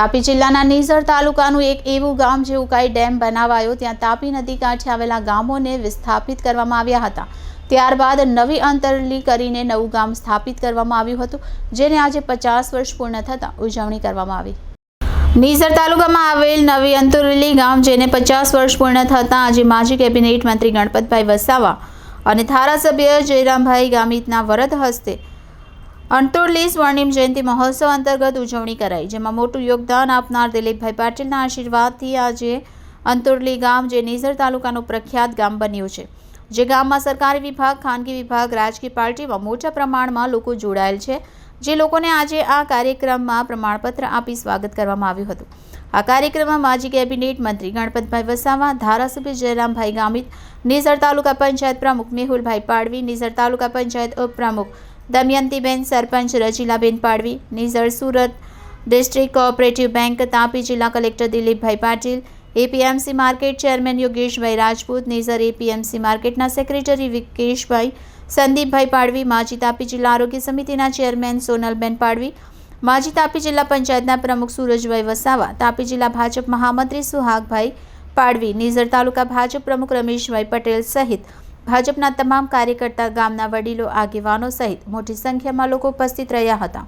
તાપી જિલ્લાના નીઝર તાલુકાનું એક એવું ગામ જે ઉકાઈ ડેમ બનાવાયો ત્યાં તાપી નદી કાંઠે આવેલા ગામોને વિસ્થાપિત કરવામાં આવ્યા હતા. ત્યારબાદ નવી અંતરલી કરીને નવું ગામ સ્થાપિત કરવામાં આવ્યું હતું, જેને આજે પચાસ વર્ષ પૂર્ણ થતાં ઉજવણી કરવામાં આવી. નીઝર તાલુકામાં આવેલ નવી અંતરલી ગામ જેને પચાસ વર્ષ પૂર્ણ થતાં આજે માજી કેબિનેટ મંત્રી ગણપતભાઈ વસાવા અને ધારાસભ્ય જયરામભાઈ ગામિતના વરદ હસ્તે અંતુરલી સ્વર્ણિમ જયંતિ મહોત્સવ અંતર્ગત ઉજવણી કરાઈ, જેમાં મોટું યોગદાન આપનાર દિલીપભાઈ પાટીલના આશીર્વાદથી આજે અંતુરલી ગામ, જે નીઝર તાલુકાનું પ્રખ્યાત ગામ બન્યું છે. જે ગામમાં સરકારી વિભાગ, ખાનગી વિભાગ, રાજકીય પાર્ટીમાં મોટા પ્રમાણમાં લોકો જોડાયેલ છે, જે લોકોને આજે આ કાર્યક્રમમાં પ્રમાણપત્ર આપી સ્વાગત કરવામાં આવ્યું હતું. આ કાર્યક્રમમાં માજી કેબિનેટ મંત્રી ગણપતભાઈ વસાવા, ધારાસભ્ય જયરામભાઈ ગામિત, નીઝર તાલુકા પંચાયત પ્રમુખ મેહુલભાઈ પાડવી, નીઝર તાલુકા પંચાયત ઉપપ્રમુખ દમયંતીબેન sarpanch રજીલાબેન Padvi, Nizar Surat district cooperative bank, Tapi જિલ્લા કલેક્ટર દિલીપભાઈ પાટીલ, એપીએમસી માર્કેટ ચેરમેન યોગેશભાઈ રાજપૂત, નેઝર એપીએમસી માર્કેટના સેક્રેટરી વિકેશભાઈ સંદીપભાઈ પાડવી, માજી તાપી જિલ્લા આરોગ્ય સમિતિના ચેરમેન સોનલબેન પાડવી, માજી તાપી જિલ્લા પંચાયતના પ્રમુખ સૂરજભાઈ વસાવા, તાપી જિલ્લા ભાજપ મહામંત્રી સુહાગભાઈ પાડવી, નીઝર તાલુકા ભાજપ પ્રમુખ રમેશભાઈ પટેલ સહિત ભાજપના તમામ કાર્યકર્તા ગામના વડીલો, આગેવાનો સહિત મોટી સંખ્યામાં લોકો ઉપસ્થિત રહ્યા હતા.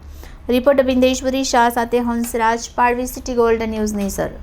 રિપોર્ટર બિંદેશ્વરી શાહ સાથે હંસરાજ પાડવી, સિટી ગોલ્ડ ન્યૂઝ નીઝર